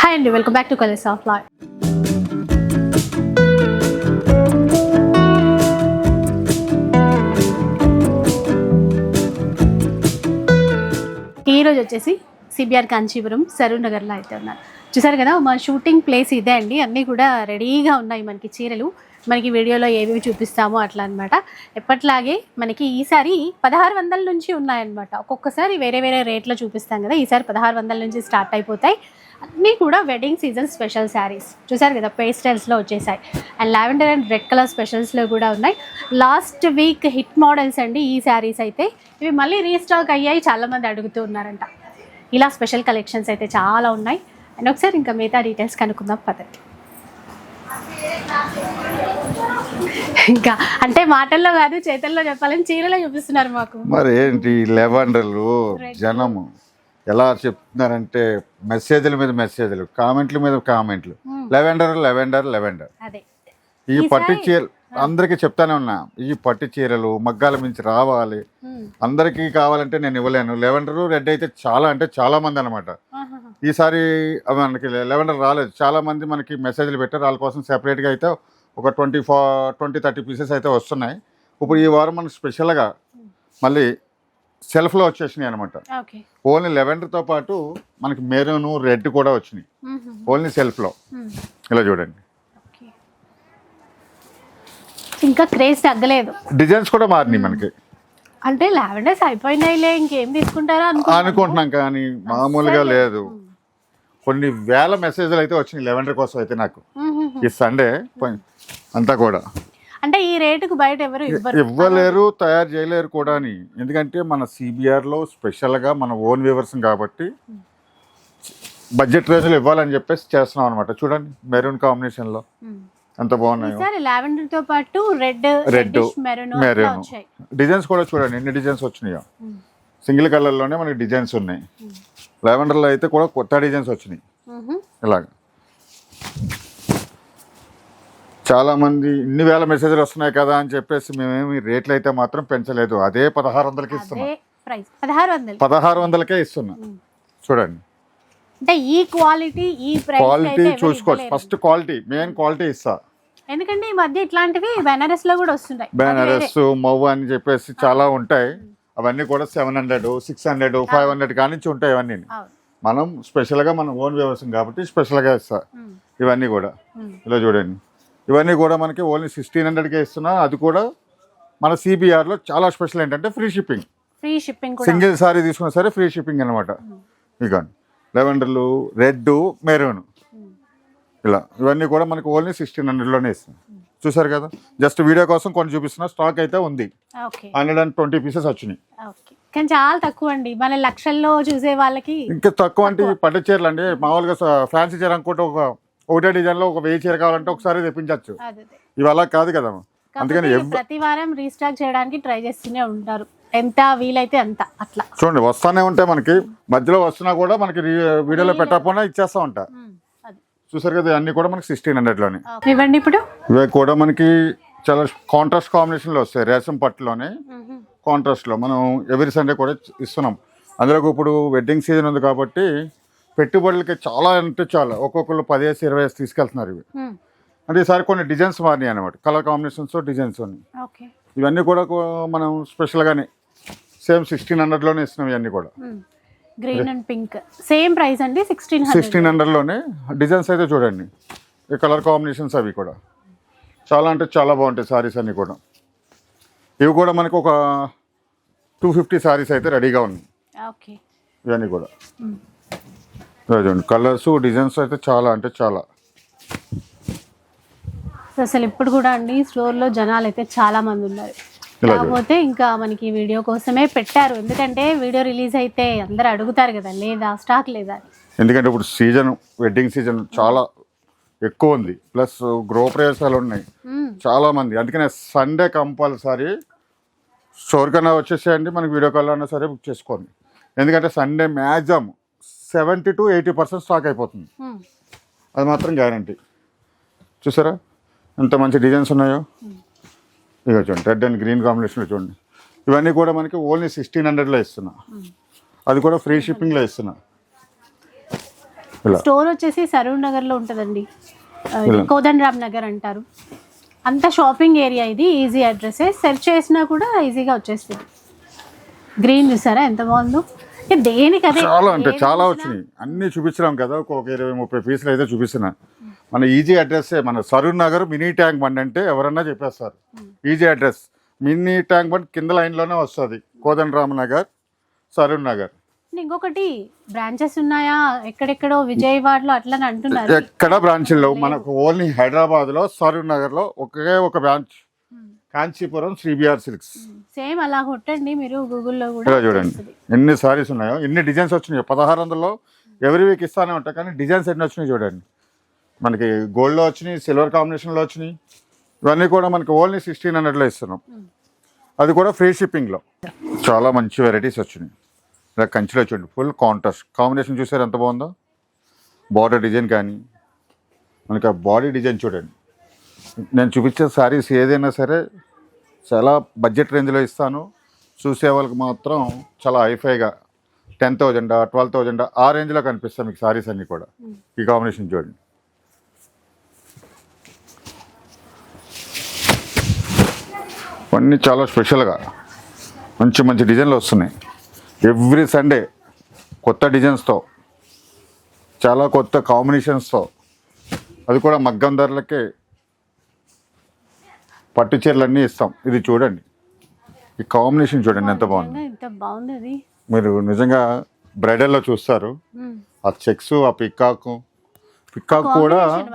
Hi అండి welcome back to colours of life. ఈరోజు వచ్చేసి సిబిఆర్ కాంచీపురం సరూర్ నగర్లో అయితే ఉన్నారు. చూసారు కదా మా షూటింగ్ ప్లేస్ ఇదే అండి. అన్నీ కూడా రెడీగా ఉన్నాయి మనకి చీరలు. మనకి వీడియోలో ఏవేవి చూపిస్తామో అట్లా అన్నమాట. ఎప్పట్లాగే మనకి ఈసారి పదహారు వందల నుంచి ఉన్నాయన్నమాట. ఒక్కొక్కసారి వేరే వేరే రేట్లో చూపిస్తాం కదా ఈసారి పదహారు వందల నుంచి స్టార్ట్ అయిపోతాయి. అన్నీ కూడా వెడ్డింగ్ సీజన్ స్పెషల్ శారీస్ చూసారు కదా పేస్టల్స్లో వచ్చేసాయి. And lavender and red colour స్పెషల్స్లో కూడా ఉన్నాయి. లాస్ట్ వీక్ హిట్ మోడల్స్ అండి ఈ శారీస్ అయితే. ఇవి మళ్ళీ రీస్టాక్ అయ్యాయి చాలామంది అడుగుతూ ఉన్నారంట. ఇలా స్పెషల్ కలెక్షన్స్ అయితే చాలా ఉన్నాయి. అండ్ ఒకసారి ఇంకా మిగతా డీటెయిల్స్ కనుక్కుందాం పద్ధతి ఇంకా అంటే మాటల్లో కాదు చేతల్లో చెప్పాలని చీరలో చూపిస్తున్నారు మాకు. మరి ఏంటి లెవెండర్లు జనము. ఎలా చెప్తున్నారంటే మెసేజ్ల మీద మెసేజ్లు కామెంట్ల మీద కామెంట్లు. లెవెండర్ లెవెండర్ లెవెండర్ ఈ పట్టు చీర అందరికీ చెప్తానే ఉన్నా ఈ పట్టు చీరలు మగ్గాల మించి రావాలి. అందరికీ కావాలంటే నేను ఇవ్వలేను. లెవెండర్ రెడ్ అయితే చాలా అంటే చాలా మంది అనమాట. ఈసారి మనకి లెవెండర్ రాలేదు. చాలా మంది మనకి మెసేజ్లు పెట్టారు. వాళ్ళ కోసం సెపరేట్గా అయితే ఒక ట్వంటీ ఫో ట్వంటీ థర్టీ పీసెస్ అయితే వస్తున్నాయి. ఇప్పుడు ఈ వారం మనకి స్పెషల్గా మళ్ళీ సెల్ఫ్లో వచ్చేసినాయి అనమాట ఓన్లీ లెవెండర్తో పాటు మనకి మెరూన్ రెడ్ కూడా వచ్చినాయి. ఓన్లీ సెల్ఫ్లో. ఇలా చూడండి. ఇంకా క్రేజ్ తగ్గలేదు. డిజైన్స్ కూడా మారినాయి మనకి. అంటే లావెండర్స్ అయిపోయినాయిలే ఇంకేం తీసుకుంటారా అనుకో అనుకుంటున్నాం కానీ మామూలుగా లేదు. కొన్ని వేల మెసేజ్లు అయితే వచ్చినాయి లెవెండర్ కోసం అయితే నాకు. ఈ సండే అంతా కూడా. అంటే ఈ రేటుకు బయట ఎవరు ఇవ్వలేరు తయారు చేయలేరు కూడా అని ఎందుకంటే మన సిబిఆర్లో స్పెషల్గా మన ఓన్ వ్యూవర్స్ కాబట్టి బడ్జెట్ రేంజ్లో ఇవ్వాలని చెప్పేసి చేస్తున్నాం అనమాట చూడండి మెరూన్ కాంబినేషన్లో. ఎంత బాగున్నాయో. ఈసారి లావెండర్తో పాటు రెడ్ రెడ్ మెరూన్ డిజైన్స్ కూడా చూడండి ఎన్ని డిజైన్స్ వచ్చినాయో. సింగిల్ కలర్లోనే మనకి డిజైన్స్ ఉన్నాయి. లెవెండర్లో అయితే కూడా కొత్త డిజైన్స్ వచ్చినాయి. ఇలాగ. చాలా మంది ఇన్ని వేల మెసేజ్లు వస్తున్నాయి కదా అని చెప్పేసి మేమేమి రేట్లు అయితే మాత్రం పెంచలేదు. అదే పదహారు వందలకి ఇస్తున్నాం. పదహారు వందలు పదహారు వందలకే ఇస్తున్నా. చూడండి. అంటే ఈ క్వాలిటీ ఈ క్వాలిటీ చూసుకోవచ్చు. ఫస్ట్ క్వాలిటీ మెయిన్ క్వాలిటీ ఇస్తా. ఎందుకంటే ఈ మధ్య ఇట్లాంటివి బెనారస్లో కూడా వస్తున్నాయి. బెనారస్ మవ్వ అని చెప్పేసి చాలా ఉంటాయి. అవన్నీ కూడా seven hundred six hundred five hundred కానించి ఉంటాయి అవన్నీ అవును. మనం స్పెషల్గా మన ఓన్ వ్యవసాయం కాబట్టి స్పెషల్గా ఇస్తా. ఇవన్నీ కూడా. ఇలా చూడండి. ఇవన్నీ కూడా మనకి ఓన్లీ సిక్స్టీన్ హండ్రెడ్కే ఇస్తున్నా. అది కూడా మన సిబిఆర్లో చాలా స్పెషల్ ఏంటంటే free shipping. Free shipping single sari తీసుకున్నా సరే ఫ్రీ షిప్పింగ్ అనమాట ఇదిగోండి లెవెండర్లు రెడ్ మెరూన్. ఉమ్. ఇలా ఇవన్నీ కూడా మనకి ఓన్లీ సిక్స్టీన్ హండ్రెడ్లోనే ఇస్తుంది చూసారు కదా? జస్ట్ వీడియో కోసం కొన్ని చూపిస్తున్నా. స్టాక్ అయితే ఉంది. హండ్రెడ్ అండ్ ట్వంటీ పీసెస్ వచ్చినాయి. కానీ చాలా తక్కువ అండి. మన లక్షల్లో చూసే వాళ్ళకి ఇంకా తక్కువ అంటే పట్టు చీరలు అండి. మామూలుగా ఫ్యాన్సీ చీర అనుకుంటే ఒక ఒకటే డిజైన్లో ఒక వెయ్యి చీర కావాలంటే ఒకసారి తెప్పించవచ్చు అదే అదే. ఇవి అలా కాదు కదా అందుకని ప్రతి వారం రీస్టాక్ చేయడానికి ట్రై చేస్తూనే ఉంటారు. ఎంత వీలైతే అంత అట్లా. చూడండి వస్తానే ఉంటాయి మనకి మధ్యలో వస్తున్నా కూడా మనకి వీడియోలో పెట్టకపోయినా ఇచ్చేస్తా ఉంటా. చూసారు కదా అన్ని కూడా మనకి సిక్స్టీన్ హండ్రెడ్లోనే ఓకే. ఇవ్వండి ఇప్పుడు. ఇవి కూడా మనకి చాలా కాంట్రాస్ట్ కాంబినేషన్లో వస్తాయి రేసం పట్టులోనే ఉహు. కాంట్రాస్ట్లో మనం ఎవ్రీ సండే కూడా ఇస్తున్నాం. అందులో ఇప్పుడు వెడ్డింగ్ సీజన్ ఉంది కాబట్టి పెట్టుబడులకి చాలా అంటే చాలా. ఒక్కొక్కరు పదివేసి ఇరవై వేసి తీసుకెళ్తున్నారు ఇవి. అంటే ఈసారి కొన్ని డిజైన్స్ మారినాయి అనమాట కలర్ కాంబినేషన్స్ డిజైన్స్ ఉన్నాయి ఇవన్నీ కూడా మనం స్పెషల్గానే సేమ్ సిక్స్టీన్ హండ్రెడ్లోనే ఇస్తున్నాం ఇవన్నీ కూడా. Green and pink. Same price అండి సిక్స్టీన్ హండ్రెడ్. సిక్స్టీన్ హండ్రెడ్లోనే డిజైన్స్ అయితే చూడండి. ఈ కలర్ కాంబినేషన్స్ అవి కూడా. చాలా అంటే చాలా బాగుంటాయి సారీస్ అన్నీ కూడా. ఇవి కూడా మనకు ఒక టూ ఫిఫ్టీ సారీస్ అయితే రెడీగా ఉన్నాయి. ఓకే. ఇవన్నీ కూడా. చూడండి. కలర్స్ డిజైన్స్ అయితే చాలా అంటే చాలా. అసలు ఇప్పుడు కూడా అండి స్టోర్లో జనాలు అయితే చాలా మంది ఉన్నారు. కాకపోతే ఇంకా మనకి వీడియో కోసమే పెట్టారు. ఎందుకంటే వీడియో రిలీజ్ అయితే అందరు అడుగుతారు కదా లేదా స్టాక్ లేదా ఎందుకంటే ఇప్పుడు సీజన్ వెడ్డింగ్ సీజన్ చాలా ఎక్కువ ఉంది. ప్లస్ గృహప్రవేశాలు ఉన్నాయి. మ్మ్. చాలా మంది. అందుకనే సండే కంపల్సరీ స్టోర్ కన్నా వచ్చేసేయండి. మనకి వీడియో కాల్ అన్నా సరే బుక్ చేసుకోండి. ఎందుకంటే Sunday maximum seventy to eighty percent stock అయిపోతుంది. అది మాత్రం గ్యారంటీ. చూసారా? ఎంత మంచి డిజైన్స్ ఉన్నాయో. ఇక చూడండి రెడ్ అండ్ గ్రీన్ కాంబినేషన్లో చూడండి. ఇవన్నీ కూడా మనకి ఓన్లీ సిక్స్టీన్ హండ్రెడ్లో ఇస్తున్నా. అది కూడా ఫ్రీ షిప్పింగ్లో ఇస్తున్నా. స్టోర్ వచ్చేసి సరూర్ నగర్లో ఉంటుందండి కోదండరామ్ నగర్ అంటారు. అంత షాపింగ్ ఏరియా ఇది ఈజీ అడ్రస్. సెర్చ్ చేసినా కూడా ఈజీగా వచ్చేస్తుంది. గ్రీన్ చూసారా? ఎంత బాగుందో. దేనికి అదే చాలా అంటే చాలా వచ్చినాయి. అన్ని చూపించినాం కదా ఒక ఇరవై ముప్పై పీసులు అయితే చూపిస్తున్నా. మన ఈజీ అడ్రస్ మన Saroor Nagar mini tank bund అంటే ఎవరన్నా చెప్పేస్తారు. Easy address. Mini tank bund కింద లైన్లోనే వస్తుంది. కోదండరామ నగర్ సరూర్ నగర్. ఇంకొకటి బ్రాంచెస్ ఉన్నాయా? ఎక్కడెక్కడో విజయవాడలో అట్లా అంటున్నారు. ఎక్కడ బ్రాంచ్లు మనకు ఓన్లీ హైదరాబాద్లో సరూర్ నగర్లో ఒకే ఒక branch. Kanchipuram Sri B R silks. Same అలా కొట్టండి మీరు గూగుల్లో కూడా చూడండి. ఎన్ని సారీస్ ఉన్నాయో ఎన్ని డిజైన్స్ వచ్చినాయో పదహారు వందల్లో ఎవరి వీక్ ఇస్తానే ఉంటాయి కానీ డిజైన్స్ ఎన్ని వచ్చినాయి చూడండి. మనకి గోల్డ్లో వచ్చినాయి సిల్వర్ కాంబినేషన్లో వచ్చినాయి ఇవన్నీ కూడా మనకి ఓన్లీ సిక్స్టీన్ హండ్రెడ్లో ఇస్తున్నాం. అది కూడా ఫ్రీ షిప్పింగ్లో. చాలా మంచి వెరైటీస్ వచ్చినాయి. ఇలా కంచిలో చూడండి ఫుల్ కాంట్రాస్ట్. కాంబినేషన్ చూసారు ఎంత బాగుందో? బార్డర్ డిజైన్ కానీ మనకి ఆ బాడీ డిజైన్ చూడండి. నేను చూపించే సారీస్ ఏదైనా సరే చాలా బడ్జెట్ రేంజ్లో ఇస్తాను. చూసే వాళ్ళకి మాత్రం చాలా హైఫైగా టెన్ థౌజండ్ ట్వెల్వ్ థౌజండ్ ఆ రేంజ్లో కనిపిస్తాయి మీకు సారీస్ అన్నీ కూడా. ఈ కాంబినేషన్ చూడండి. అన్నీ చాలా స్పెషల్గా మంచి మంచి డిజైన్లు వస్తున్నాయి. ఎవ్రీ సండే కొత్త డిజైన్స్తో చాలా కొత్త కాంబినేషన్స్తో అది కూడా మగ్గం ధరలకే పట్టు చీరలు అన్నీ ఇస్తాం. ఇది చూడండి. ఈ కాంబినేషన్ చూడండి ఎంత బాగుంది. ఎంత మీరు నిజంగా బ్రైడల్లో చూస్తారు. ఆ చెక్స్ ఆ పికాక్. పికాక్ కూడా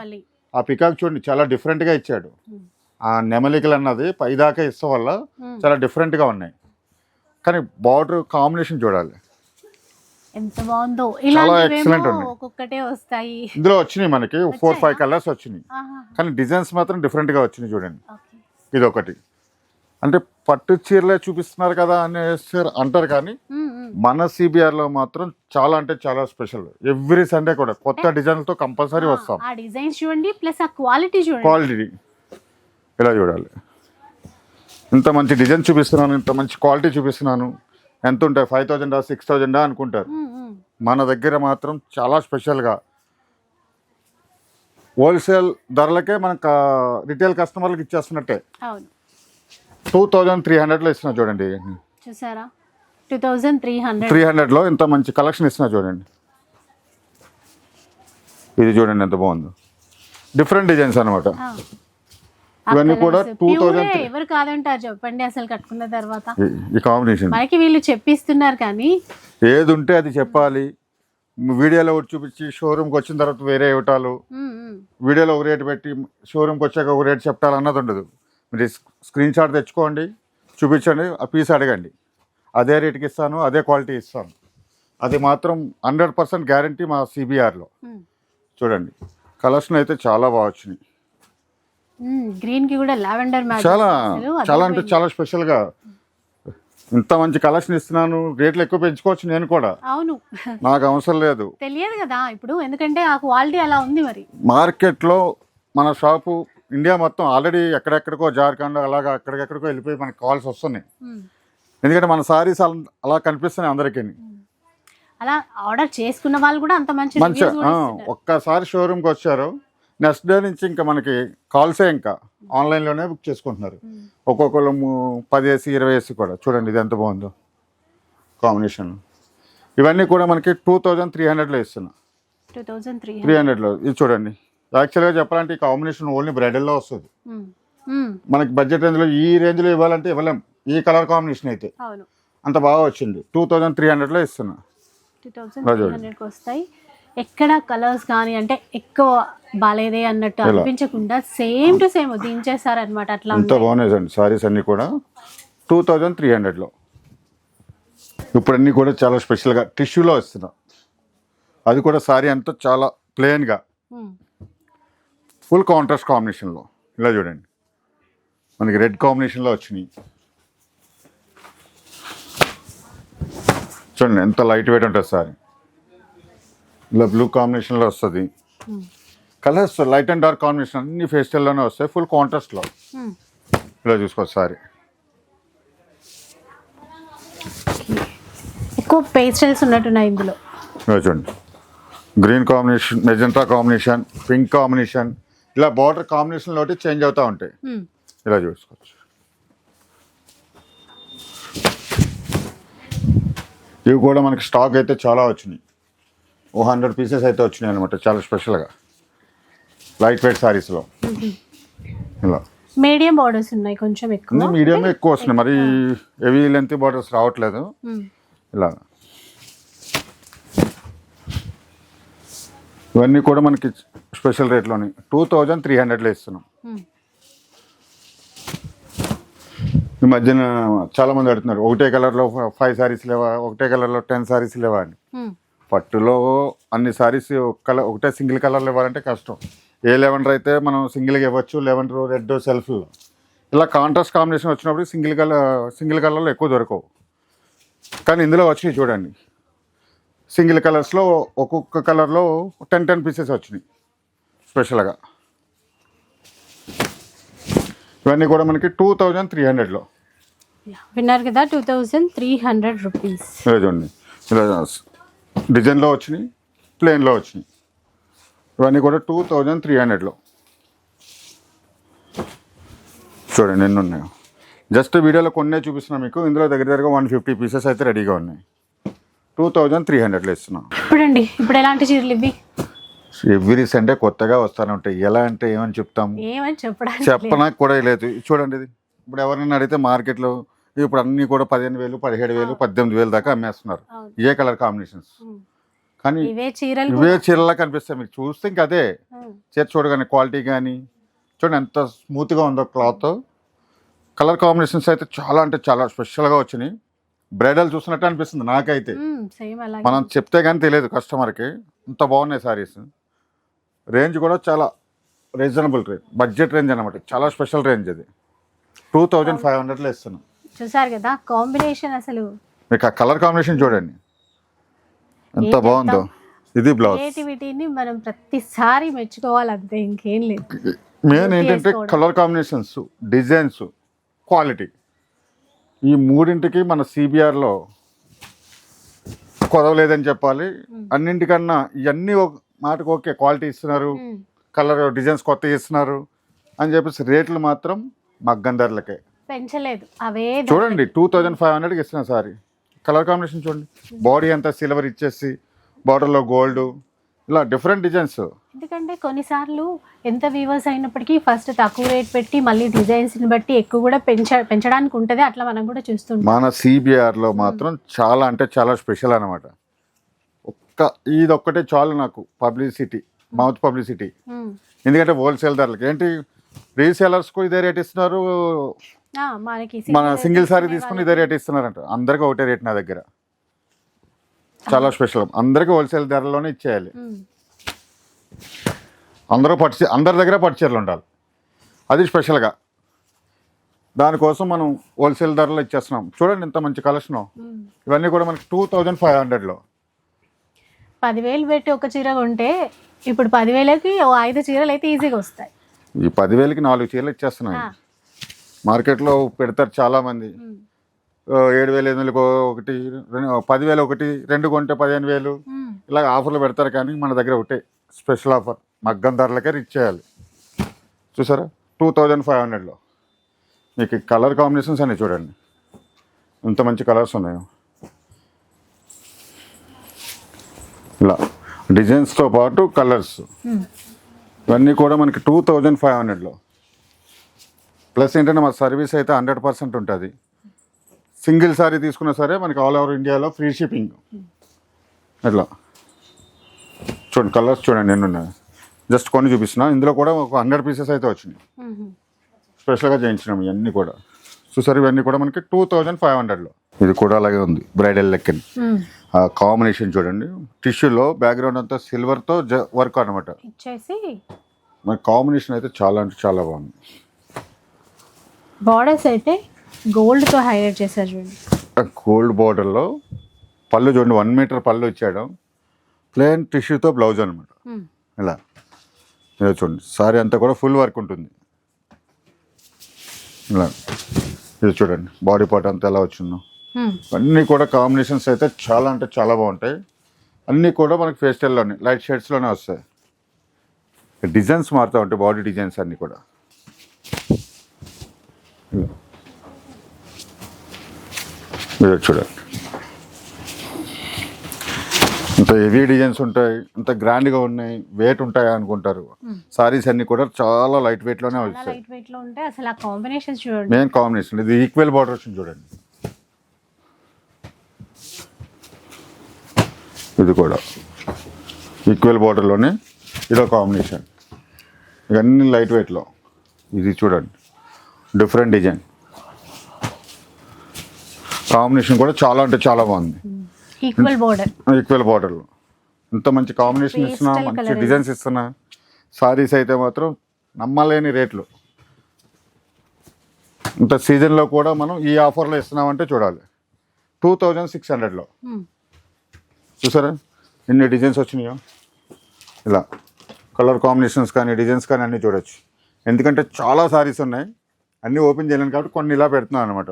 ఆ పికాక్ చూడండి చాలా డిఫరెంట్గా ఇచ్చాడు. ఆ నెమలికలు అన్నది పైదాకా ఇస్తాం వల్ల. చాలా డిఫరెంట్గా ఉన్నాయి. కానీ బార్డర్ కాంబినేషన్ చూడాలి. ఎంత బాగుందో. excellent ఇలాంటివేమో ఉన్నాయి. ఒక్కొక్కటే వస్తాయి. ఇందులో వచ్చినాయి మనకి ఫోర్ ఫైవ్ కలర్స్ వచ్చినాయి. కానీ డిజైన్స్ మాత్రం డిఫరెంట్గా వచ్చినాయి చూడండి. ఓకే. ఇది ఒకటి అంటే పట్టు చీరలే చూపిస్తున్నారు కదా అనేసి అంటారు కానీ. మన సిబిఆర్లో మాత్రం చాలా అంటే చాలా స్పెషల్. ఎవ్రీ సండే కూడా కొత్త డిజైన్లతో కంపల్సరీ వస్తాం. ఆ డిజైన్స్ చూడండి ప్లస్ ఆ క్వాలిటీ చూడండి. క్వాలిటీ ఇలా చూడాలి? ఇంత మంచి డిజైన్ చూపిస్తున్నాను ఇంత మంచి క్వాలిటీ చూపిస్తున్నాను. ఎంత ఉంటాయి? ఫైవ్ థౌజండా సిక్స్ థౌజండా అనుకుంటారు. మన దగ్గర మాత్రం చాలా స్పెషల్గా హోల్సేల్ ధరలకే మనకు రిటైల్ కస్టమర్లకు ఇచ్చేస్తున్నట్టే. టూ థౌజండ్ త్రీ హండ్రెడ్లో ఇస్తున్నా చూడండి. చూసారా? Two thousand three hundred. Three హండ్రెడ్లో ఇంత మంచి కలెక్షన్ ఇస్తున్నా చూడండి. ఇది చూడండి ఎంత బాగుందో. డిఫరెంట్ డిజైన్స్ అనమాట ఇవన్నీ కూడా 2003 ఎవరు కాదంటారు చెప్పండి అసలు కట్టుకున్న తర్వాత. ఈ కాంబినేషన్ మనకి వీళ్ళు చెప్పిస్తున్నారు కానీ ఏది ఉంటే అది చెప్పాలి. వీడియోలో ఒకటి చూపించి షోరూమ్కి వచ్చిన తర్వాత వేరే ఇవ్వటాలు. వీడియోలో ఒక రేటు పెట్టి షోరూమ్కి వచ్చాక ఒక రేటు చెప్పాలి అన్నది ఉండదు. మీరు స్క్రీన్ షాట్ తెచ్చుకోండి చూపించండి ఆ పీస్ అడగండి. అదే రేటుకి ఇస్తాను అదే క్వాలిటీ ఇస్తాను. అది మాత్రం హండ్రెడ్ పర్సెంట్ గ్యారంటీ మా సిబిఆర్లో. చూడండి. కలర్స్ని అయితే చాలా బాగా వచ్చినాయి. మ్మ్, గ్రీన్కి కూడా లావెండర్ మ్యాచ్ చాలా చాలా అంటే చాలా స్పెషల్గా ఇంత మంచి కలెక్షన్ ఇస్తున్నాను రేట్లు ఎక్కువ పెంచుకోవచ్చు నేను కూడా. అవును. నాకు అవసరం లేదు. తెలియదు కదా ఇప్పుడు ఎందుకంటే ఆ క్వాలిటీ అలా ఉంది మరి. మార్కెట్లో మన షాపు ఇండియా మొత్తం ఆల్రెడీ ఎక్కడెక్కడికో జార్ఖండ్ అలాగా అక్కడికెక్కడికో వెళ్ళిపోయి మనకి కాల్స్ వస్తున్నాయి. ఎందుకంటే మన సారీస్ అలా కనిపిస్తున్నాయి అందరికీ అలా ఆర్డర్ చేసుకున్న వాళ్ళు కూడా అంత మంచి మంచి. ఒక్కసారి షోరూమ్కి వచ్చారు. నెక్స్ట్ డే నుంచి ఇంకా మనకి కాల్సే ఇంకా. ఆన్లైన్లోనే బుక్ చేసుకుంటున్నారు. ఒక్కొక్కరు పది వేసి ఇరవై వేసి కూడా. చూడండి ఇది ఎంత బాగుందో. కాంబినేషన్. ఇవన్నీ కూడా మనకి టూ థౌజండ్ త్రీ హండ్రెడ్లో ఇస్తున్నా. 2300 త్రీ హండ్రెడ్లో. ఇది చూడండి. యాక్చువల్గా చెప్పాలంటే ఈ కాంబినేషన్ ఓన్లీ బ్రైడల్లో వస్తుంది. మనకి బడ్జెట్ రేంజ్లో ఈ రేంజ్లో ఇవ్వాలంటే ఇవ్వలేం. ఈ కలర్ కాంబినేషన్ అయితే. అంత బాగా వచ్చింది. టూ థౌజండ్ త్రీ హండ్రెడ్లో ఇస్తున్నా. ఎక్కడ కలర్స్ కానీ అంటే ఎక్కువ బాలేదే అన్నట్టు. అనిపించకుండా సేమ్ టు సేమ్ దించేసారనమాట అట్లా అంత. బాగున్నాయి అండి సారీస్ అన్నీ కూడా. టూ థౌజండ్ త్రీ హండ్రెడ్లో ఇప్పుడు అన్నీ కూడా చాలా స్పెషల్గా టిష్యూలో ఇస్తున్నా. అది కూడా సారీ అంతా చాలా ప్లెయిన్గా. ఫుల్ కాంట్రాస్ట్ కాంబినేషన్లో ఇలా చూడండి. మనకి రెడ్ కాంబినేషన్లో వచ్చినాయి. చూడండి ఎంత లైట్ వెయిట్ ఉంటుంది సారీ. ఇలా బ్లూ కాంబినేషన్లో వస్తుంది. Colours light and dark combination అన్ని ఫేస్టల్లోనే వస్తాయి. ఫుల్ కాంట్రాస్ట్లో మ్మ్. ఇలా చూసుకోవచ్చు సారీ ఎక్కువ పేస్టల్స్ ఉన్నట్టున్నాయి ఇందులో. చూడండి. Green combination magenta combination pink combination ఇలా బార్డర్ కాంబినేషన్ తోటి చేంజ్ అవుతూ ఉంటాయి. మ్మ్. ఇలా చూసుకోవచ్చు. ఇవి కూడా మనకి స్టాక్ అయితే చాలా వచ్చినాయి. ఓ హండ్రెడ్ పీసెస్ అయితే వచ్చినాయి అనమాట చాలా స్పెషల్గా లైట్ వెయిట్ సారీస్లో ఇలా. మీడియం బార్డర్స్ ఉన్నాయి కొంచెం ఎక్కువ. మీడియం ఎక్కువ వస్తున్నాయి. మరి హెవీ లెంత్ బార్డర్స్ రావట్లేదు. ఇలా. ఇవన్నీ కూడా మనకి స్పెషల్ రేట్లోని టూ థౌజండ్ త్రీ హండ్రెడ్లో ఇస్తున్నాం. ఈ మధ్యన చాలా మంది అడుగుతున్నారు ఒకటే కలర్లో ఫైవ్ సారీస్ లేవా ఒకటే కలర్లో టెన్ సారీస్ లేవా అని. పట్టులో అన్ని సారీస్ కలర్ ఒకటే సింగిల్ కలర్లో ఇవ్వాలంటే కష్టం. ఏ లెవెండర్ అయితే మనం సింగిల్గా ఇవ్వచ్చు లెవెండర్ రెడ్ సెల్ఫ్. ఇలా కాంట్రాస్ట్ కాంబినేషన్ వచ్చినప్పుడు సింగిల్ కలర్ సింగిల్ కలర్లో ఎక్కువ దొరకవు. కానీ ఇందులో వచ్చినాయి చూడండి. సింగిల్ కలర్స్లో ఒక్కొక్క కలర్లో టెన్ టెన్ పీసెస్ వచ్చినాయి స్పెషల్గా. ఇవన్నీ కూడా మనకి టూ థౌజండ్ త్రీ హండ్రెడ్లో. విన్నారు కదా two thousand three hundred rupees. చూడండి. డిజైన్లో వచ్చినాయి ప్లేన్లో వచ్చినాయి. ఇవన్నీ కూడా టూ థౌజండ్ త్రీ హండ్రెడ్లో. చూడండి ఎన్ని ఉన్నాయో. జస్ట్ వీడియోలో కొన్నే చూపిస్తున్నా మీకు. ఇందులో దగ్గర దగ్గర వన్ ఫిఫ్టీ పీసెస్ అయితే రెడీగా ఉన్నాయి. టూ థౌజండ్ త్రీ హండ్రెడ్లో ఇస్తున్నాం. ఇప్పుడండి. ఇప్పుడు ఎలాంటి చీరలు ఇవి? ఎవ్రీ సండే కొత్తగా వస్తూనే ఉంటాయి. ఎలా అంటే ఏమని చెప్తాము ఏమని చెప్పడానికి కూడా లేదు. చూడండి ఇది. ఇప్పుడు ఎవరైనా అడిగితే మార్కెట్లో ఇప్పుడు అన్నీ కూడా పదిహేను వేలు పదిహేడు వేలు పద్దెనిమిది వేలు దాకా అమ్మేస్తున్నారు. ఏ కలర్ కాంబినేషన్స్. కానీ ఇవే చీరలు ఇవే చీరలా కనిపిస్తాయి మీకు. చూస్తే ఇంకా అదే. చీర చూడగానే క్వాలిటీ కానీ చూడండి ఎంత స్మూత్గా ఉందో క్లాత్. కలర్ కాంబినేషన్స్ అయితే చాలా అంటే చాలా స్పెషల్గా వచ్చినాయి. బ్రైడల్ చూసినట్టు అనిపిస్తుంది నాకైతే. మనం చెప్తే కానీ తెలియదు కస్టమర్కి. ఇంత బాగున్నాయి సారీస్. రేంజ్ కూడా చాలా రీజనబుల్ రేంజ్ బడ్జెట్ రేంజ్ అనమాట చాలా స్పెషల్ రేంజ్ ఇది టూ థౌజండ్ ఫైవ్ హండ్రెడ్లో ఇస్తున్నాం. చూసారు కదా కాంబినేషన్ అసలు. మీకు ఆ కలర్ కాంబినేషన్ చూడండి. ఎంత బాగుందో. ఇది బ్లౌజ్ క్రియేటివిటీని మనం ప్రతిసారి మెచ్చుకోవాలి అంతే ఇంకేం లేదు. మెయిన్ ఏంటంటే. కలర్ కాంబినేషన్స్ డిజైన్స్ క్వాలిటీ ఈ మూడింటికి మన సిబిఆర్లో కొదవలేదని చెప్పాలి. అన్నింటికన్నా ఇవన్నీ ఒక మాటకు ఓకే క్వాలిటీ ఇస్తున్నారు. కలర్ డిజైన్స్ కొత్త ఇస్తున్నారు అని చెప్పేసి రేట్లు మాత్రం మగ్గం ధరలకే. పెంచలేదు. అవే. చూడండి టూ థౌజండ్ ఫైవ్ హండ్రెడ్కి ఇస్తున్నారు సారీ. కలర్ కాంబినేషన్ చూడండి. బాడీ అంతా సిల్వర్ ఇచ్చేసి బార్డర్లో గోల్డ్ ఇలా డిఫరెంట్ డిజైన్స్ ఎందుకంటే కొన్నిసార్లు ఎంత వ్యూవర్స్ అయినప్పటికీ ఫస్ట్ తక్కువ రేట్ పెట్టి మళ్ళీ డిజైన్స్ని బట్టి ఎక్కువ కూడా పెంచ పెంచడానికి ఉంటుంది. అట్లా మనం కూడా చూస్తుంటాం. మన సిబిఆర్లో మాత్రం చాలా అంటే చాలా స్పెషల్ అనమాట ఒక్క ఇది ఒక్కటే చాలు నాకు పబ్లిసిటీ మౌత్ పబ్లిసిటీ. ఎందుకంటే హోల్సేల్ ధరలకి. ఏంటి రీసేలర్స్కు ఇదే రేట్ ఇస్తున్నారు మనకి మన సింగిల్ సారీ తీసుకునే ఇదే రేట్ ఇస్తున్నారంట. అందరికీ ఒకటే రేట్ నా దగ్గర. చాలా స్పెషల్. అందరికీ హోల్సేల్ ధరలోనే ఇచ్చేయాలి. అందరూ పట్టు అందరి దగ్గర పట్టు చీరలు ఉండాలి. అది స్పెషల్గా. దానికోసం మనం హోల్సేల్ ధరలో ఇచ్చేస్తున్నాం. చూడండి ఇంత మంచి కలెక్షన్. ఇవన్నీ కూడా మనకి టూ థౌజండ్ ఫైవ్ హండ్రెడ్లో. పదివేలు పెట్టి ఒక చీర కొంటే ఇప్పుడు పదివేలకి ఐదు చీరలు అయితే ఈజీగా వస్తాయి. ఈ పదివేలకి నాలుగు చీరలు ఇచ్చేస్తున్నాయి. మార్కెట్లో పెడతారు చాలామంది. ఏడు వేలు ఎనిమిది ఒకటి పదివేలు ఒకటి రెండు కొంటే పదిహేను వేలు. ఇలా ఆఫర్లు పెడతారు కానీ మన దగ్గర ఒకటే స్పెషల్ ఆఫర్. మగ్గం ధరలకే రిచ్ చేయాలి. చూసారా? టూ థౌజండ్ ఫైవ్ హండ్రెడ్లో. మీకు కలర్ కాంబినేషన్స్ అన్నీ చూడండి. ఎంత మంచి కలర్స్ ఉన్నాయో. ఇలా డిజైన్స్తో పాటు కలర్స్. ఇవన్నీ కూడా మనకి టూ థౌజండ్ ఫైవ్ హండ్రెడ్లో. ప్లస్ ఏంటంటే మా సర్వీస్ అయితే హండ్రెడ్ పర్సెంట్ ఉంటుంది. సింగిల్ సారీ తీసుకున్నా సరే మనకి ఆల్ ఓవర్ ఇండియాలో ఫ్రీ షిప్పింగ్. ఇట్లా చూడండి కలర్స్ చూడండి ఎన్ని ఉన్నాయి జస్ట్ కొన్ని చూపిస్తున్నా. ఇందులో కూడా ఒక హండ్రెడ్ పీసెస్ అయితే వచ్చినాయి. స్పెషల్గా చేయించినాం ఇవన్నీ కూడా. చూసారు ఇవన్నీ కూడా మనకి టూ థౌజండ్ ఫైవ్ హండ్రెడ్లో. ఇది కూడా అలాగే ఉంది బ్రైడల్ లెక్కన్. కాంబినేషన్ చూడండి. టిష్యూలో బ్యాక్గ్రౌండ్ అంతా సిల్వర్తో జ వర్క్ అనమాట కాంబినేషన్ అయితే చాలా అంటే చాలా బాగుంది. బార్డర్స్ అయితే గోల్డ్తో హైలైట్ చేశారు చూడండి. గోల్డ్ బార్డర్లో పళ్ళు చూడండి వన్ మీటర్ పళ్ళు ఇచ్చాడు. ప్లేన్ టిష్యూతో బ్లౌజ్ అనమాట. ఇలా. ఇలా చూడండి. సారీ అంతా కూడా ఫుల్ వర్క్ ఉంటుంది. ఇలా. ఇది చూడండి. బాడీ పార్ట్ అంతా ఎలా వచ్చిందో. మ్మ్. అన్నీ కూడా కాంబినేషన్స్ అయితే చాలా అంటే చాలా బాగుంటాయి. అన్నీ కూడా మనకి ఫేస్టైల్లోనే లైట్ షేడ్స్లోనే వస్తాయి. డిజైన్స్ మారుతూ ఉంటాయి బాడీ డిజైన్స్ అన్నీ కూడా. మీరు చూడండి. ఇంత హెవీ డిజైన్స్ ఉంటాయి ఇంత గ్రాండ్గా ఉన్నాయి వెయిట్ ఉంటాయా అనుకుంటారు. సారీస్ అన్నీ కూడా చాలా లైట్ వెయిట్లోనే వస్తాయి లైట్ వెయిట్లో ఉంటే అసలు ఆ కాంబినేషన్ చూడండి. మెయిన్ కాంబినేషన్ ఇది ఈక్వల్ బార్డర్ వచ్చింది చూడండి. ఇది కూడా ఈక్వల్ బార్డర్లోనే ఇదో కాంబినేషన్ ఇవన్నీ లైట్ వెయిట్లో ఇది చూడండి. Different design. కాంబినేషన్ కూడా చాలా అంటే చాలా బాగుంది. ఈక్వల్ బోర్డర్ ఈక్వల్ బార్డర్లో ఇంత మంచి కాంబినేషన్ ఇస్తున్నా మంచి. డిజైన్స్ ఇస్తున్నా. సారీస్ అయితే మాత్రం నమ్మలేని రేట్లు. ఇంత సీజన్లో కూడా మనం ఈ ఆఫర్లో ఇస్తున్నామంటే చూడాలి. టూ థౌజండ్ సిక్స్ హండ్రెడ్లో చూసారా? ఎన్ని డిజైన్స్ వచ్చినాయో? ఇలా. కలర్ కాంబినేషన్స్ కానీ డిజైన్స్ కానీ అన్నీ చూడొచ్చు. ఎందుకంటే చాలా సారీస్ ఉన్నాయి. అన్నీ ఓపెన్ చేయలేను కాబట్టి కొన్ని ఇలా పెడుతున్నాను అనమాట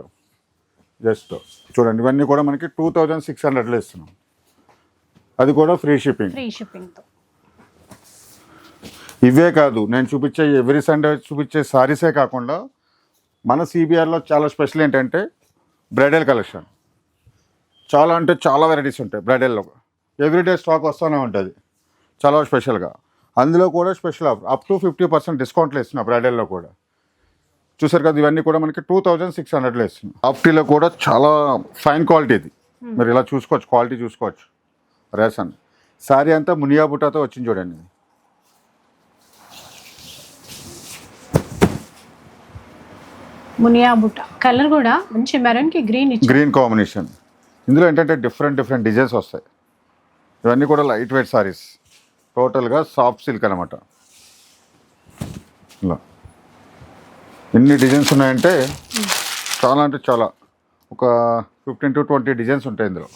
జస్ట్ చూడండి ఇవన్నీ కూడా మనకి టూ థౌజండ్ సిక్స్ హండ్రెడ్లో ఇస్తున్నాం. అది కూడా ఫ్రీ షిప్పింగ్ ఫ్రీ షిప్పింగ్తో. ఇవే కాదు నేను చూపించే ఎవ్రీ సండే చూపించే సారీసే కాకుండా మన సిబిఆర్లో చాలా స్పెషల్ ఏంటంటే బ్రైడల్ కలెక్షన్ చాలా అంటే చాలా వెరైటీస్ ఉంటాయి బ్రైడల్లో ఎవ్రీడే స్టాక్ వస్తూనే ఉంటుంది. చాలా స్పెషల్గా అందులో కూడా special offer up to fifty percent డిస్కౌంట్లు ఇస్తున్నా బ్రైడల్లో కూడా. చూసారు కదా ఇవన్నీ కూడా మనకి టూ థౌజండ్ సిక్స్ హండ్రెడ్లో ఇస్తున్నాం ఆఫ్టీలో కూడా చాలా ఫైన్ క్వాలిటీ ఇది. మీరు ఇలా చూసుకోవచ్చు క్వాలిటీ చూసుకోవచ్చు. రేషన్. సారీ అంతా మునియా బుట్టాతో వచ్చింది చూడండి ఇది. మునియా బుట్ట కలర్ కూడా మంచి మెరూన్కి గ్రీన్ గ్రీన్ కాంబినేషన్ ఇందులో ఏంటంటే డిఫరెంట్ డిఫరెంట్ డిజైన్స్ వస్తాయి. ఇవన్నీ కూడా లైట్ వెయిట్ సారీస్ టోటల్గా సాఫ్ట్ సిల్క్ అనమాట ఇలా. ఎన్ని డిజైన్స్ ఉన్నాయంటే చాలా అంటే చాలా. ఒక ఫిఫ్టీన్ టు ట్వంటీ డిజైన్స్ ఉంటాయి ఇందులో.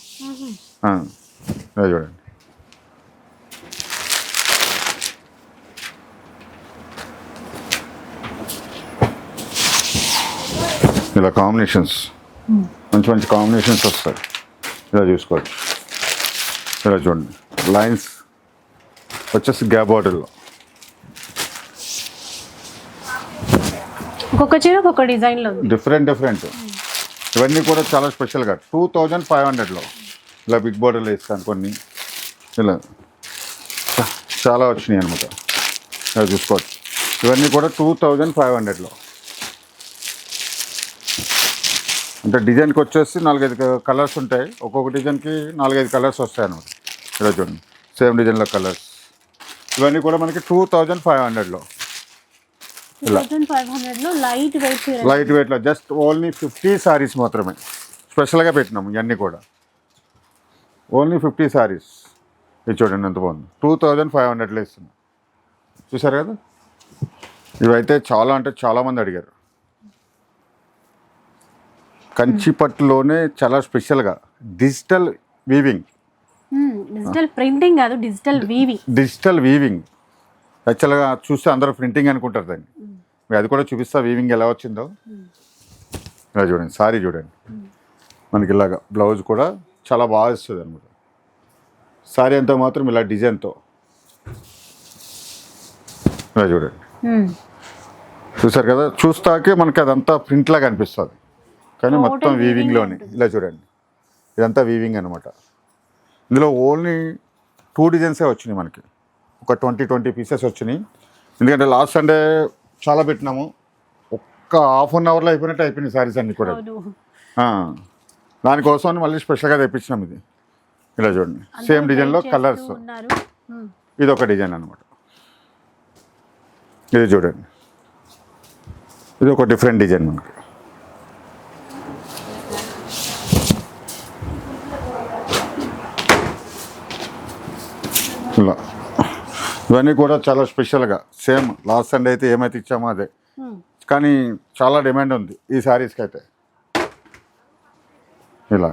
చూడండి. ఇలా కాంబినేషన్స్ మంచి మంచి కాంబినేషన్స్ వస్తాయి. ఇలా చూసుకోవచ్చు. ఇలా చూడండి. లైన్స్ వచ్చేసి గ్యాప్ బాటిల్లో ఒక్కొక్క చీర ఒక్కొక్క డిజైన్లో డిఫరెంట్ డిఫరెంట్. ఇవన్నీ కూడా చాలా స్పెషల్గా. టూ థౌజండ్ ఫైవ్ హండ్రెడ్లో. ఇలా బిగ్ బాటిల్ ఇస్తాను కొన్ని. ఇలా. చాలా వచ్చినాయి అనమాట ఇలా చూసుకోవచ్చు. ఇవన్నీ కూడా టూ థౌజండ్ ఫైవ్ హండ్రెడ్లో. అంటే డిజైన్కి వచ్చేసి నాలుగైదు కలర్స్ ఉంటాయి. ఒక్కొక్క డిజైన్కి నాలుగైదు కలర్స్ వస్తాయి అనమాట ఇలా చూడండి. సేమ్ డిజైన్లో కలర్స్. ఇవన్నీ కూడా మనకి టూ థౌజండ్ ఫైవ్ హండ్రెడ్లో టూ థౌసండ్ ఫైవ్ హండ్రెడ్లో లైట్ వెయిట్లో జస్ట్ ఓన్లీ ఫిఫ్టీ సారీస్ మాత్రమే. స్పెషల్గా పెట్టినాము ఇవన్నీ కూడా. ఓన్లీ ఫిఫ్టీ సారీస్ ఇది చూడండి ఎంత బాగుంది. టూ థౌజండ్ ఫైవ్ హండ్రెడ్లో ఇస్తుంది చూసారు కదా? ఇవైతే చాలా అంటే చాలామంది అడిగారు. కంచిపట్టులోనే చాలా స్పెషల్గా డిజిటల్ వీవింగ్ డిజిటల్ ప్రింటింగ్ కాదు డిజిటల్ వీవింగ్ డిజిటల్ వీవింగ్ యాక్చువల్గా చూస్తే అందరూ ప్రింటింగ్ అనుకుంటారు దాన్ని. మీకు అది కూడా చూపిస్తా వీవింగ్ ఎలా వచ్చిందో. ఇలా చూడండి సారీ చూడండి. మనకి ఇలాగా బ్లౌజ్ కూడా చాలా బాగా ఇస్తుంది అనమాట. సారీ అంతా మాత్రం ఇలా డిజైన్తో. ఇలా చూడండి. చూసారు కదా చూస్తాకే మనకి అదంతా ప్రింట్ లాగా అనిపిస్తుంది. కానీ మొత్తం వీవింగ్లోనే. ఇలా చూడండి ఇదంతా వీవింగ్ అనమాట. ఇందులో ఓన్లీ టూ డిజైన్సే వచ్చినాయి మనకి. ఒక ట్వంటీ ట్వంటీ పీసెస్ వచ్చినాయి. ఎందుకంటే లాస్ట్ సండే చాలా పెట్టినాము. ఒక్క హాఫ్ అన్ అవర్లో అయిపోయినట్టు అయిపోయినాయి సారీస్ అన్నీ కూడా. దానికోసం అని మళ్ళీ స్పెషల్గా తెప్పించినాం ఇది. ఇలా చూడండి. సేమ్ డిజైన్లో కలర్స్. ఇది ఒక డిజైన్ అనమాట ఇది చూడండి. ఇది ఒక డిఫరెంట్ డిజైన్ మనకి. ఇలా. ఇవన్నీ కూడా చాలా స్పెషల్గా సేమ్ లాస్ట్ సండే అయితే ఏమైతే ఇచ్చామో అదే. ఉమ్. కానీ చాలా డిమాండ్ ఉంది ఈ శారీస్కి అయితే. ఇలా.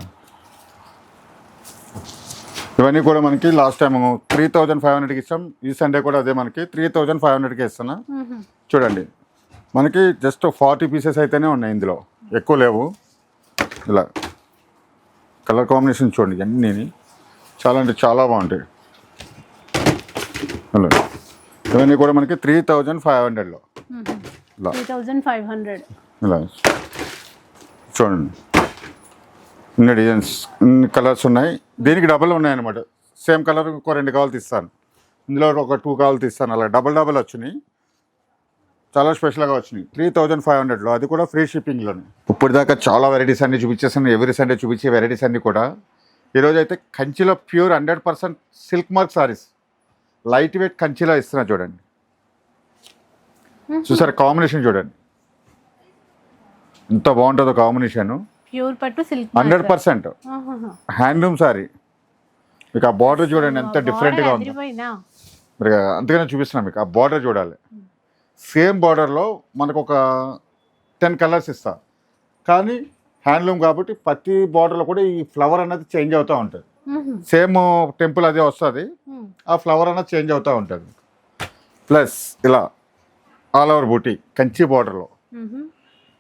ఇవన్నీ కూడా మనకి last time three thousand five హండ్రెడ్కి ఇస్తాం ఈ సండే కూడా అదే మనకి త్రీ థౌజండ్ ఫైవ్ హండ్రెడ్కి ఇస్తున్నా. చూడండి. మనకి జస్ట్ ఫార్టీ పీసెస్ అయితేనే ఉన్నాయి ఇందులో. ఎక్కువ లేవు. ఇలా. కలర్ కాంబినేషన్ చూడండి అన్నీ చాలా అంటే చాలా బాగుంటాయి. హలో ఇవన్నీ కూడా మనకి త్రీ థౌజండ్ ఫైవ్ హండ్రెడ్లో ఇలా త్రీ థౌజండ్ ఫైవ్ హండ్రెడ్ ఇలా. చూడండి. ఇన్ని డిజైన్స్ ఇన్ని కలర్స్ ఉన్నాయి. దీనికి డబల్ ఉన్నాయి అనమాట సేమ్ కలర్ ఇంకో రెండు కావాలి తీస్తాను. ఇందులో ఒక టూ కావాలి తీస్తాను. అలా డబల్ డబల్ వచ్చినాయి. చాలా స్పెషల్గా వచ్చినాయి. త్రీ థౌజండ్ ఫైవ్ హండ్రెడ్లో అది కూడా ఫ్రీ షిప్పింగ్లోనే ఇప్పుడు దాకా చాలా వెరైటీస్ అన్ని చూపించేసాను ఎవ్రీ సండే చూపించే వెరైటీస్ అన్ని కూడా. ఈరోజు అయితే కంచిలో pure hundred percent silk mark saris light weight కంచిలో ఇస్తున్నా చూడండి. చూసారు కాంబినేషన్ చూడండి. ఎంత బాగుంటుందో కాంబినేషన్. ప్యూర్ పట్టు silk hundred percent. Handloom sari. మీకు ఆ బార్డర్ చూడండి ఎంత డిఫరెంట్గా ఉంది. మరి అందుకనే చూపిస్తున్నాను మీకు ఆ బార్డర్ చూడాలి. సేమ్ బార్డర్లో మనకు ఒక టెన్ కలర్స్ ఇస్తా. కానీ హ్యాండ్లూమ్ కాబట్టి ప్రతి బార్డర్లో కూడా ఈ ఫ్లవర్ అనేది చేంజ్ అవుతూ ఉంటుంది. సేమ్ టెంపుల్ అదే వస్తుంది. ఆ ఫ్లవర్ అనేది చేంజ్ అవుతూ ఉంటుంది. ప్లస్ ఇలా ఆల్ ఓవర్ బూటీ కంచి బార్డర్లో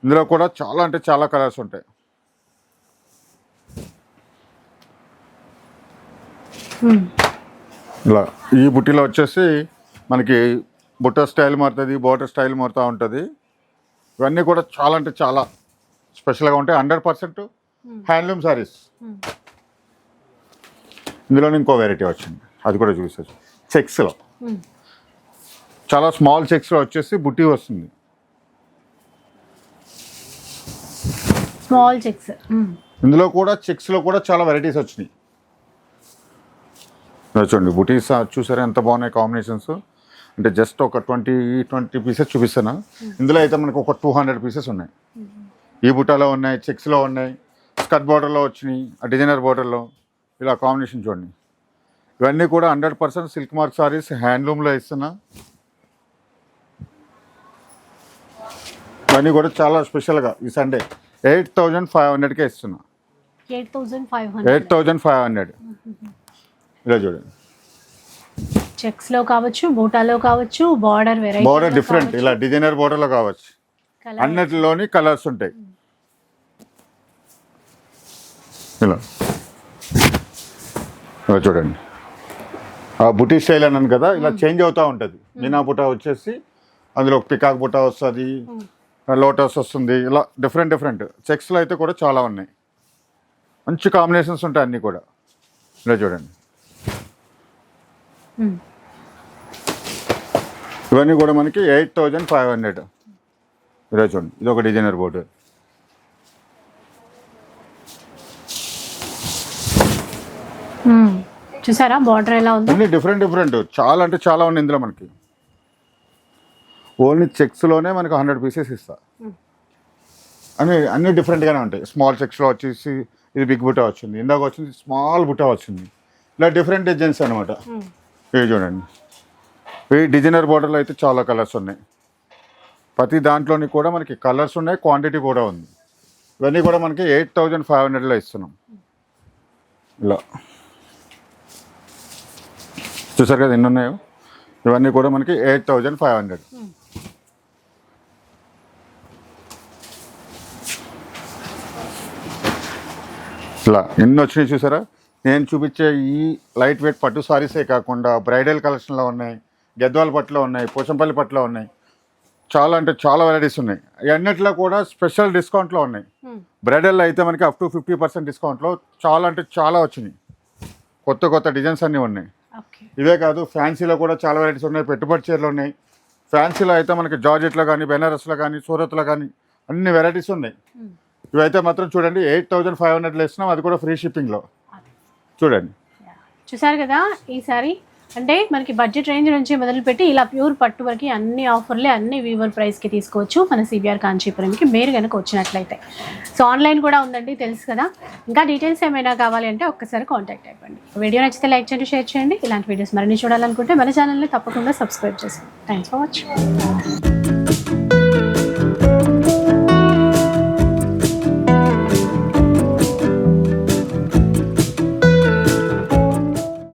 ఇందులో కూడా చాలా అంటే చాలా కలర్స్ ఉంటాయి. ఇలా ఈ బుట్టిలో వచ్చేసి మనకి బుట్ట స్టైల్ మారుతుంది బోర్డర్ స్టైల్ మారుతూ ఉంటుంది. ఇవన్నీ కూడా చాలా అంటే చాలా స్పెషల్గా ఉంటాయి. హండ్రెడ్ పర్సెంట్ హ్యాండ్లూమ్ సారీస్ ఇందులోనే ఇంకో వెరైటీ వచ్చింది. అది కూడా చూసేసి చెక్స్లో. చాలా స్మాల్ చెక్స్లో వచ్చేసి బుట్టి వస్తుంది. Small checks. ఇందులో కూడా చెక్స్లో కూడా చాలా వెరైటీస్ వచ్చినాయి. చూడండి బుటీస్ చూసారా ఎంత బాగున్నాయి కాంబినేషన్స్ అంటే జస్ట్ ఒక ట్వంటీ ట్వంటీ పీసెస్ చూపిస్తాను? ఇందులో అయితే మనకు ఒక టూ హండ్రెడ్ పీసెస్ ఉన్నాయి. ఈ బుట్టాలో ఉన్నాయి చెక్స్లో ఉన్నాయి స్కర్ట్ బార్డర్లో వచ్చినాయి ఆ డిజైనర్ బార్డర్లో. ఇలా కాంబినేషన్ చూడండి. ఇవన్నీ కూడా hundred percent silk mark saris హ్యాండ్లూమ్లో ఇస్తున్నా ఇవన్నీ కూడా చాలా స్పెషల్గా ఈ సండే ఎయిట్ థౌజండ్ ఫైవ్ హండ్రెడ్కే ఇస్తున్నా ఎయిట్ థౌజండ్ ఫైవ్ హండ్రెడ్ ఇలా చూడండి. చెక్స్లో కావచ్చు బూటాలో కావచ్చు బార్డర్ వెరైటీ బార్డర్ డిఫరెంట్ ఇలా డిజైనర్ బార్డర్లో కావచ్చు. అన్నిటిలోని కలర్స్ ఉంటాయి. ఇలా. ఇలా చూడండి. ఆ బుటీ స్టైల్ అన్నాను కదా ఇలా చేంజ్ అవుతూ ఉంటుంది. మీనా బుట్ట వచ్చేసి అందులో పికాక్ బుట్ట వస్తుంది లోటస్ వస్తుంది ఇలా డిఫరెంట్ డిఫరెంట్ చెక్స్లో అయితే కూడా చాలా ఉన్నాయి. మంచి కాంబినేషన్స్ ఉంటాయి అన్నీ కూడా. ఇలా చూడండి. ఇవన్నీ కూడా మనకి ఎయిట్ థౌజండ్ ఫైవ్ హండ్రెడ్. ఇలా చూడండి. ఇది ఒక డిజైనర్ బోర్డు. చూసారా? బార్డర్ ఎలా ఉందో? అన్ని డిఫరెంట్ డిఫరెంట్ చాలా అంటే చాలా ఉన్నాయి ఇందులో మనకి. ఓన్లీ చెక్స్లోనే మనకు హండ్రెడ్ పీసెస్ ఇస్తా. అన్ని అన్ని డిఫరెంట్గానే ఉంటాయి. స్మాల్ చెక్స్లో వచ్చేసి ఇది బిగ్ బుట్ట వచ్చింది. ఇందాక వచ్చింది స్మాల్ బుట్ట వచ్చింది. ఇలా డిఫరెంట్ డిజైన్స్ అనమాట ఇవి చూడండి. ఈ డిజైనర్ బార్డర్లో అయితే చాలా కలర్స్ ఉన్నాయి. ప్రతి దాంట్లోని కూడా మనకి కలర్స్ ఉన్నాయి క్వాంటిటీ కూడా ఉంది. ఇవన్నీ కూడా మనకి ఎయిట్ థౌజండ్ ఫైవ్ హండ్రెడ్లో ఇస్తున్నాం. ఇలా. చూసారు కదా ఎన్ని ఉన్నాయో? ఇవన్నీ కూడా మనకి ఎయిట్ థౌజండ్ ఫైవ్ హండ్రెడ్. ఇలా ఎన్ని వచ్చినాయి చూసారా? నేను చూపించే ఈ లైట్ వెయిట్ పట్టు సారీసే కాకుండా బ్రైడల్ కలెక్షన్లో ఉన్నాయి గద్వాల పట్టులో ఉన్నాయి పోచంపల్లి పట్టులో ఉన్నాయి. చాలా అంటే చాలా వెరైటీస్ ఉన్నాయి. అన్నిట్లో కూడా స్పెషల్ డిస్కౌంట్లో ఉన్నాయి. బ్రైడల్లో అయితే మనకి అప్ టు ఫిఫ్టీ పర్సెంట్ డిస్కౌంట్లో చాలా అంటే చాలా వచ్చినాయి. కొత్త కొత్త డిజైన్స్ అన్నీ ఉన్నాయి. ఇవే కాదు ఫ్యాన్సీలో కూడా చాలా వెరైటీస్ ఉన్నాయి పెట్టుబడి చీరలు ఉన్నాయి. ఫ్యాన్సీలో అయితే మనకి జార్జెట్లో కానీ బెనారస్లో కానీ సూరత్లో కానీ అన్ని వెరైటీస్ ఉన్నాయి. ఇవైతే మాత్రం చూడండి ఎయిట్ థౌజండ్ ఫైవ్ హండ్రెడ్లో ఇస్తున్నాం అది కూడా ఫ్రీ షిప్పింగ్లో. చూడండి. చూసారు కదా ఈసారి అంటే మనకి బడ్జెట్ రేంజ్ నుంచి మొదలుపెట్టి ఇలా ప్యూర్ పట్టు వరకు అన్ని ఆఫర్లే అన్ని వీవర్ ప్రైస్కి తీసుకోవచ్చు మన సిబిఆర్ కాంచీపురంకి. మీరు కనుక వచ్చినట్లయితే. సో ఆన్లైన్ కూడా ఉందండి తెలుసు కదా. ఇంకా డీటెయిల్స్ ఏమైనా కావాలి అంటే ఒక్కసారి కాంటాక్ట్ అయిపోండి. వీడియో నచ్చితే లైక్ చేయండి షేర్ చేయండి. ఇలాంటి వీడియోస్ మరిన్ని చూడాలనుకుంటే మన ఛానల్ని తప్పకుండా సబ్స్క్రైబ్ చేసుకోండి. Thanks for watching